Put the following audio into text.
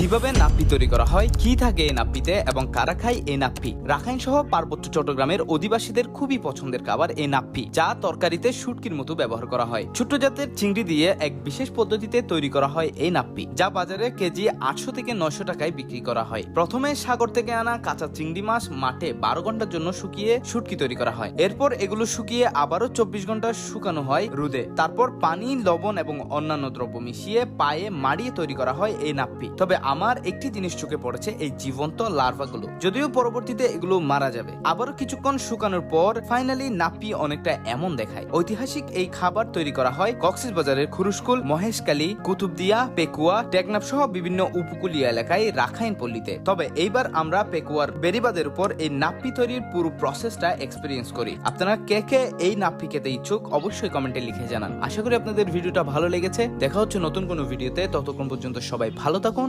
কীভাবে নাপ্পি তৈরি করা হয়, কি থাকে এই নাপ্পিতে এবং কারা খায় এই নাপ্পি? রাখাইন সহ পার্বত্য চট্টগ্রামের অধিবাসীদের খুবই পছন্দের খাবার এই নাপ্পি, যা তরকারিতে শুটকির মতো ব্যবহার করা হয়। ছোট্ট জাতের চিংড়ি দিয়ে এক বিশেষ পদ্ধতিতে তৈরি করা হয় এই নাপ্পি, যা বাজারে কেজি আটশো থেকে নয়শো টাকায় বিক্রি করা হয়। প্রথমে সাগর থেকে আনা কাঁচা চিংড়ি মাছ মাঠে বারো ঘণ্টার জন্য শুকিয়ে শুটকি তৈরি করা হয়। এরপর এগুলো শুকিয়ে আবারও চব্বিশ ঘণ্টা শুকানো হয় রোদে। তারপর পানি, লবণ এবং অন্যান্য দ্রব্য মিশিয়ে পায়ে মাড়িয়ে তৈরি করা হয় এই নাপ্পি। তবে আমার একটি জিনিস চোখে পড়েছে, এই জীবন্ত লার্ভাগুলো যদিও পরবর্তীতে এগুলো মারা যাবে। আবারও কিছুক্ষণ শুকানোর পর ফাইনালি নাপ্পি অনেকটা এমন দেখায়। ঐতিহাসিক এই খাবার তৈরি করা হয় কক্সিস বাজারের খুরুশকুল, মহেশকালী, কুতুবদিয়া, পেকুয়া, টেকনাফ সহ বিভিন্ন উপকূলীয় এলাকায় রাখাইন পল্লীতে। তবে এইবার আমরা পেকুয়ার বেরিবাদের উপর এই নাপ্পি তৈরির পুরো প্রসেসটা এক্সপিরিয়েন্স করি। আপনারা কে কে এই নাপ্পি খেতে ইচ্ছুক অবশ্যই কমেন্টে লিখে জানান। আশা করি আপনাদের ভিডিওটা ভালো লেগেছে। দেখা হচ্ছে নতুন কোনো ভিডিওতে। ততক্ষণ পর্যন্ত সবাই ভালো থাকুন